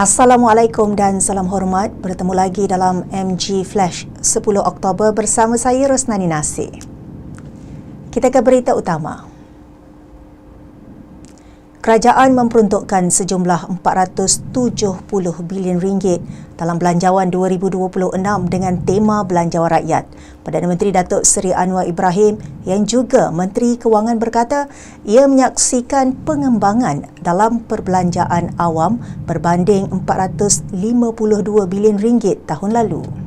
Assalamualaikum dan salam hormat. Bertemu lagi dalam MG Flash 10 Oktober bersama saya Rosnani Nasir. Kita ke berita utama. Kerajaan memperuntukkan sejumlah 470 bilion ringgit dalam belanjawan 2026 dengan tema Belanjawan Rakyat. Perdana Menteri Datuk Seri Anwar Ibrahim yang juga Menteri Kewangan berkata ia menyaksikan pengembangan dalam perbelanjaan awam berbanding 452 bilion ringgit tahun lalu.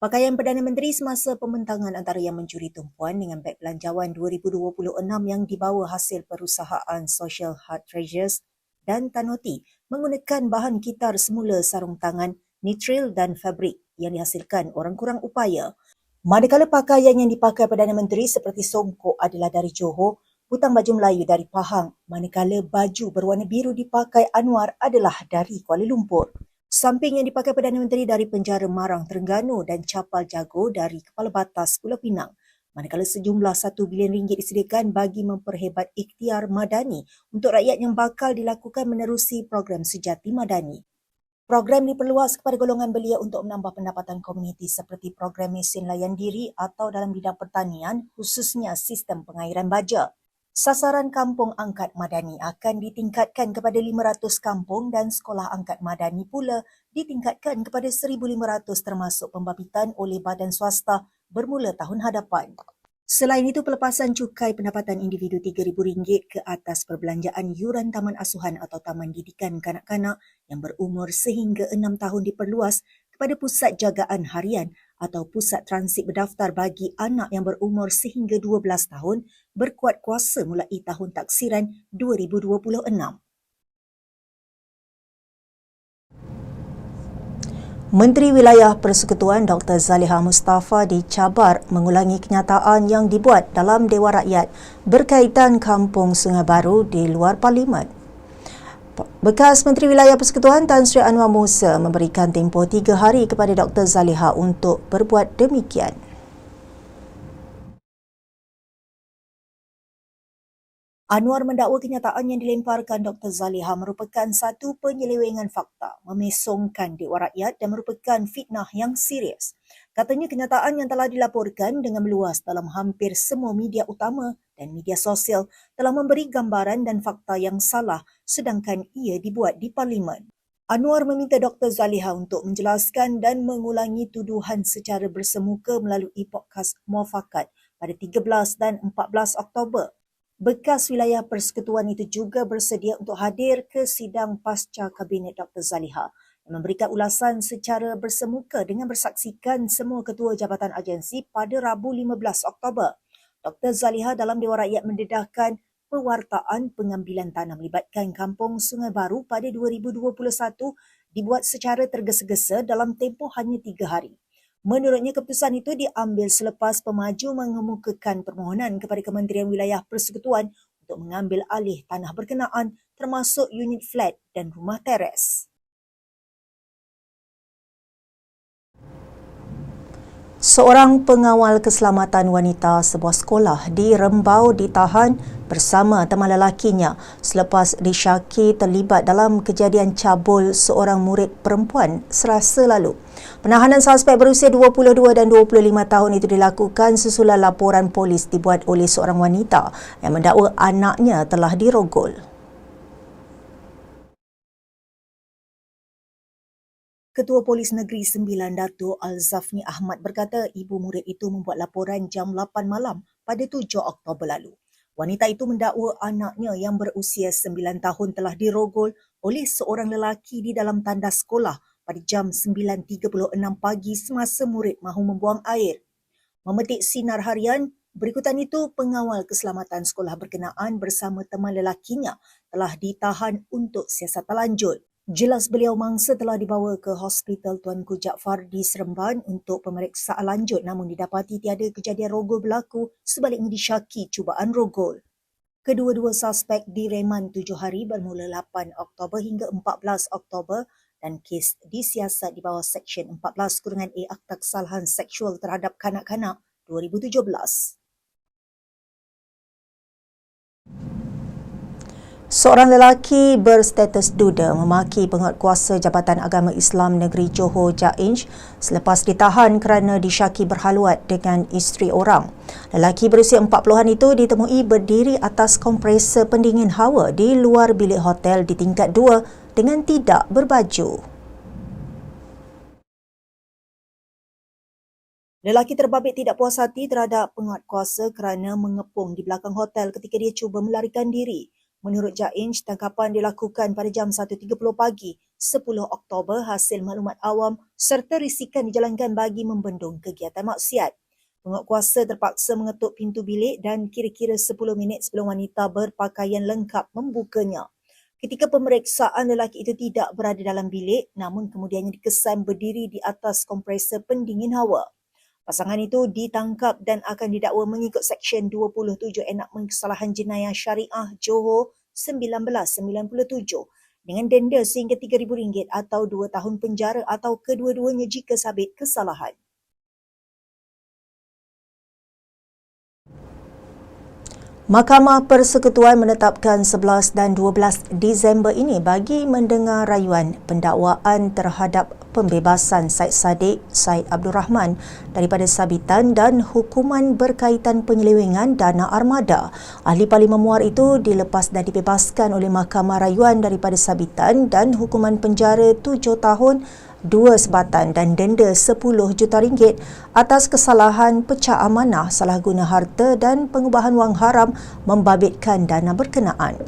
Pakaian Perdana Menteri semasa pembentangan antara yang mencuri tumpuan dengan beg belanjawan 2026 yang dibawa hasil perusahaan Social Hard Treasures dan Tanoti menggunakan bahan kitar semula sarung tangan, nitril dan fabrik yang dihasilkan orang kurang upaya. Manakala pakaian yang dipakai Perdana Menteri seperti songkok adalah dari Johor, butang baju Melayu dari Pahang, manakala baju berwarna biru dipakai Anwar adalah dari Kuala Lumpur. Samping yang dipakai Perdana Menteri dari penjara Marang Terengganu dan capal jago dari Kepala Batas Pulau Pinang. Manakala sejumlah 1 bilion ringgit disediakan bagi memperhebat ikhtiar madani untuk rakyat yang bakal dilakukan menerusi program Sejati Madani. Program diperluas kepada golongan belia untuk menambah pendapatan komuniti seperti program mesin layan diri atau dalam bidang pertanian khususnya sistem pengairan baja. Sasaran kampung angkat madani akan ditingkatkan kepada 500 kampung dan sekolah angkat madani pula ditingkatkan kepada 1,500 termasuk pembabitan oleh badan swasta bermula tahun hadapan. Selain itu, pelepasan cukai pendapatan individu RM3,000 ke atas perbelanjaan yuran taman asuhan atau taman didikan kanak-kanak yang berumur sehingga 6 tahun diperluas kepada pusat jagaan harian atau pusat transit berdaftar bagi anak yang berumur sehingga 12 tahun berkuat kuasa mulai tahun taksiran 2026. Menteri Wilayah Persekutuan Dr. Zaliha Mustafa dicabar mengulangi kenyataan yang dibuat dalam Dewan Rakyat berkaitan kampung Sungai Baru di luar Parlimen. Bekas Menteri Wilayah Persekutuan Tan Sri Anwar Musa memberikan tempoh tiga hari kepada Dr. Zaliha untuk berbuat demikian. Anwar mendakwa kenyataan yang dilemparkan Dr. Zaliha merupakan satu penyelewengan fakta, memesongkan Dewan Rakyat dan merupakan fitnah yang serius. Katanya kenyataan yang telah dilaporkan dengan meluas dalam hampir semua media utama dan media sosial telah memberi gambaran dan fakta yang salah sedangkan ia dibuat di Parlimen. Anwar meminta Dr. Zaliha untuk menjelaskan dan mengulangi tuduhan secara bersemuka melalui podcast Muafakat pada 13 dan 14 Oktober bekas wilayah persekutuan itu juga bersedia untuk hadir ke sidang pasca Kabinet Dr. Zaliha memberikan ulasan secara bersemuka dengan bersaksikan semua ketua jabatan agensi pada Rabu 15 Oktober. Dr. Zaliha dalam Dewan Rakyat mendedahkan pewartaan pengambilan tanah melibatkan Kampung Sungai Baru pada 2021 dibuat secara tergesa-gesa dalam tempoh hanya tiga hari. Menurutnya, keputusan itu diambil selepas pemaju mengemukakan permohonan kepada Kementerian Wilayah Persekutuan untuk mengambil alih tanah berkenaan termasuk unit flat dan rumah teres. Seorang pengawal keselamatan wanita sebuah sekolah di Rembau ditahan bersama teman lelakinya selepas disyaki terlibat dalam kejadian cabul seorang murid perempuan serasa lalu. Penahanan suspek berusia 22 dan 25 tahun itu dilakukan sesudah laporan polis dibuat oleh seorang wanita yang mendakwa anaknya telah dirogol. Ketua Polis Negeri Sembilan Datuk Al-Zafni Ahmad berkata ibu murid itu membuat laporan jam 8 malam pada 7 Oktober lalu. Wanita itu mendakwa anaknya yang berusia 9 tahun telah dirogol oleh seorang lelaki di dalam tandas sekolah pada jam 9.36 pagi semasa murid mahu membuang air. Memetik sinar harian, berikutan itu pengawal keselamatan sekolah berkenaan bersama teman lelakinya telah ditahan untuk siasatan lanjut. Jelas beliau mangsa telah dibawa ke Hospital Tuanku Jaafar di Seremban untuk pemeriksaan lanjut namun didapati tiada kejadian rogol berlaku sebaliknya disyaki cubaan rogol. Kedua-dua suspek direman tujuh hari bermula 8 Oktober hingga 14 Oktober dan kes disiasat di bawah Seksyen 14 Kurungan A Akta Kesalahan Seksual Terhadap Kanak-Kanak 2017. Seorang lelaki berstatus duda memaki penguatkuasa Jabatan Agama Islam Negeri Johor Jainj selepas ditahan kerana disyaki berhaluat dengan isteri orang. Lelaki berusia 40-an itu ditemui berdiri atas kompresor pendingin hawa di luar bilik hotel di tingkat 2 dengan tidak berbaju. Lelaki terbabit tidak puas hati terhadap penguatkuasa kerana mengepung di belakang hotel ketika dia cuba melarikan diri. Menurut Jainj, tangkapan dilakukan pada jam 1.30 pagi 10 Oktober hasil maklumat awam serta risikan dijalankan bagi membendung kegiatan maksiat. Penguatkuasa terpaksa mengetuk pintu bilik dan kira-kira 10 minit sebelum wanita berpakaian lengkap membukanya. Ketika pemeriksaan lelaki itu tidak berada dalam bilik namun kemudiannya dikesan berdiri di atas kompresor pendingin hawa. Pasangan itu ditangkap dan akan didakwa mengikut Seksyen 27 Enakmen Kesalahan Jenayah Syariah Johor 1997 dengan denda sehingga RM3,000 atau 2 tahun penjara atau kedua-duanya jika sabit kesalahan. Mahkamah Persekutuan menetapkan 11 dan 12 Disember ini bagi mendengar rayuan pendakwaan terhadap pembebasan Said Sadiq, Said Abdul Rahman daripada sabitan dan hukuman berkaitan penyelewengan dana armada. Ahli Parlimen Muar itu dilepas dan dibebaskan oleh Mahkamah Rayuan daripada sabitan dan hukuman penjara 7 tahun dua sebatan dan denda 10 juta ringgit atas kesalahan pecah amanah, salah guna harta dan pengubahan wang haram membabitkan dana berkenaan.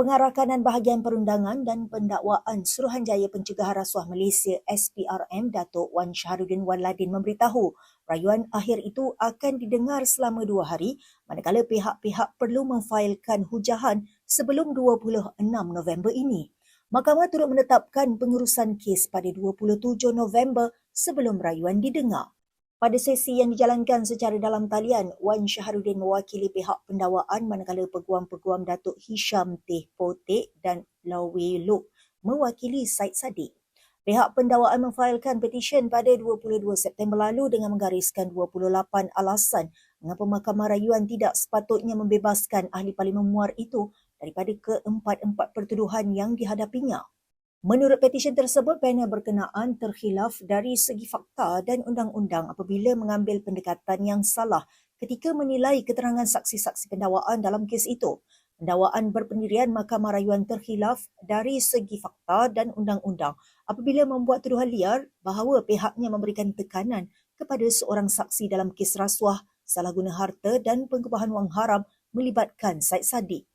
Pengarah kanan bahagian perundangan dan pendakwaan Suruhanjaya Pencegahan Rasuah Malaysia SPRM Datuk Wan Syahrudin Wan Ladin memberitahu rayuan akhir itu akan didengar selama dua hari manakala pihak-pihak perlu memfailkan hujahan sebelum 26 November ini. Mahkamah turut menetapkan pengurusan kes pada 27 November sebelum rayuan didengar. Pada sesi yang dijalankan secara dalam talian, Wan Syahrudin mewakili pihak pendakwaan manakala peguam-peguam Datuk Hisham Teh Potek dan Lawe Lok mewakili Said Sadiq. Pihak pendakwaan memfailkan petisyen pada 22 September lalu dengan menggariskan 28 alasan mengapa Mahkamah Rayuan tidak sepatutnya membebaskan ahli Parlimen Muar itu daripada keempat-empat pertuduhan yang dihadapinya. Menurut petisyen tersebut, panel berkenaan terkhilaf dari segi fakta dan undang-undang apabila mengambil pendekatan yang salah ketika menilai keterangan saksi-saksi pendakwaan dalam kes itu. Pendakwaan berpendirian Mahkamah Rayuan terkhilaf dari segi fakta dan undang-undang apabila membuat tuduhan liar bahawa pihaknya memberikan tekanan kepada seorang saksi dalam kes rasuah, salah guna harta dan pengubahan wang haram melibatkan Said Sadiq.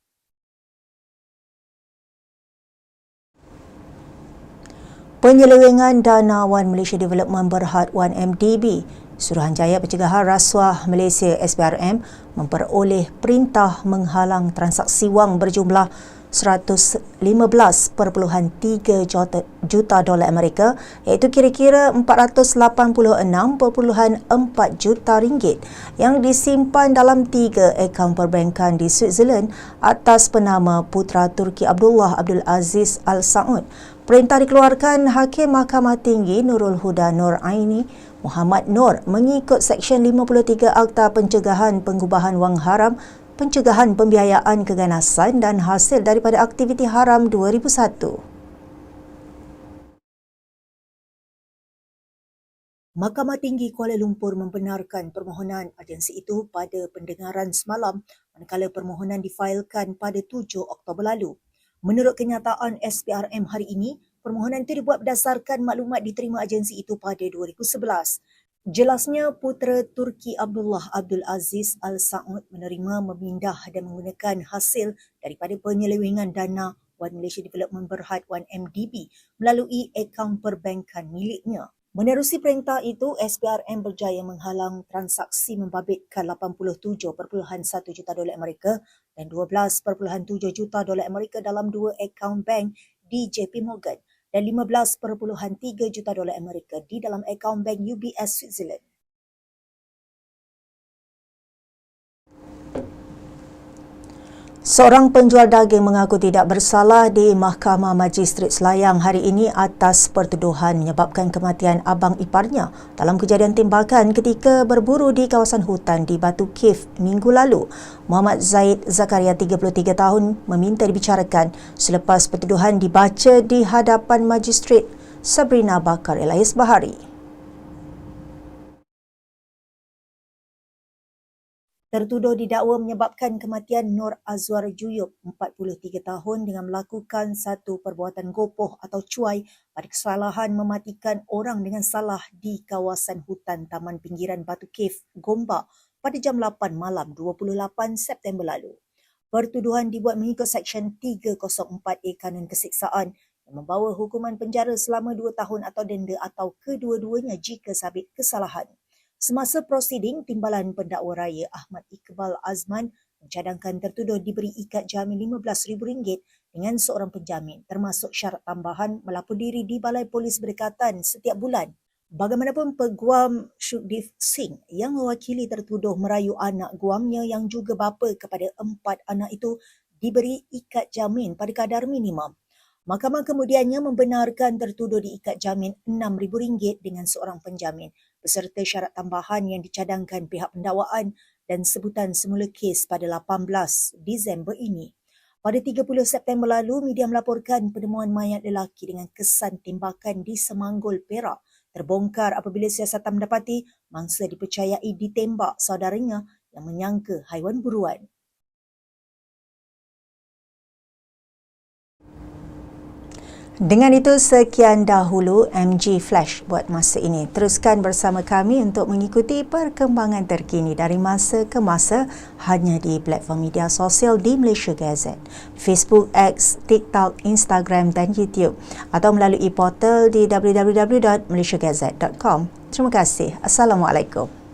Penyelewengan dana Wan Malaysia Development Berhad 1MDB Suruhanjaya Pencegahan Rasuah Malaysia SPRM memperoleh perintah menghalang transaksi wang berjumlah 115.3 juta dolar Amerika iaitu kira-kira 486.4 juta ringgit yang disimpan dalam tiga akaun perbankan di Switzerland atas penama Putra Turki Abdullah Abdul Aziz Al Saud. Perintah dikeluarkan Hakim Mahkamah Tinggi Nurul Huda Nur Aini Muhammad Nur mengikut Seksyen 53 Akta Pencegahan Pengubahan Wang Haram Pencegahan Pembiayaan Keganasan dan Hasil daripada Aktiviti Haram 2001. Mahkamah Tinggi Kuala Lumpur membenarkan permohonan agensi itu pada pendengaran semalam manakala permohonan difailkan pada 7 Oktober lalu. Menurut kenyataan SPRM hari ini, permohonan itu dibuat berdasarkan maklumat diterima agensi itu pada 2011. Jelasnya putera Turki Abdullah Abdul Aziz Al Saud menerima memindah dan menggunakan hasil daripada penyelewengan dana One Malaysia Development Berhad 1MDB melalui akaun perbankan miliknya. Menerusi perintah itu, SPRM berjaya menghalang transaksi membabitkan 87.1 juta dolar Amerika dan 12.7 juta dolar Amerika dalam dua akaun bank di JP Morgan dan 15.3 juta dolar Amerika di dalam akaun bank UBS Switzerland. Seorang penjual daging mengaku tidak bersalah di Mahkamah Magistrat Selayang hari ini atas pertuduhan menyebabkan kematian abang iparnya dalam kejadian tembakan ketika berburu di kawasan hutan di Batu Kif minggu lalu. Muhammad Zaid Zakaria 33 tahun meminta dibicarakan selepas pertuduhan dibaca di hadapan Magistrat Sabrina Bakar Elias Bahari. Tertuduh didakwa menyebabkan kematian Nur Azwar Juyub, 43 tahun dengan melakukan satu perbuatan gopoh atau cuai pada kesalahan mematikan orang dengan salah di kawasan hutan Taman Pinggiran Batu Cave, Gombak pada jam 8 malam 28 September lalu. Pertuduhan dibuat mengikut Seksyen 304A Kanun Kesiksaan yang membawa hukuman penjara selama 2 tahun atau denda atau kedua-duanya jika sabit kesalahan. Semasa prosiding, Timbalan Pendakwa Raya Ahmad Iqbal Azman mencadangkan tertuduh diberi ikat jamin RM15,000 dengan seorang penjamin termasuk syarat tambahan melapor diri di Balai Polis Berdekatan setiap bulan. Bagaimanapun Peguam Shukdeep Singh yang mewakili tertuduh merayu anak guamnya yang juga bapa kepada empat anak itu diberi ikat jamin pada kadar minimum. Mahkamah kemudiannya membenarkan tertuduh diikat jamin RM6,000 dengan seorang penjamin beserta syarat tambahan yang dicadangkan pihak pendakwaan dan sebutan semula kes pada 18 Disember ini. Pada 30 September lalu, media melaporkan penemuan mayat lelaki dengan kesan tembakan di Semanggul, Perak terbongkar apabila siasatan mendapati mangsa dipercayai ditembak saudaranya yang menyangka haiwan buruan. Dengan itu sekian dahulu MG Flash buat masa ini. Teruskan bersama kami untuk mengikuti perkembangan terkini dari masa ke masa hanya di platform media sosial di Malaysia Gazette, Facebook, X, TikTok, Instagram dan YouTube atau melalui portal di www.malaysiagazette.com. Terima kasih. Assalamualaikum.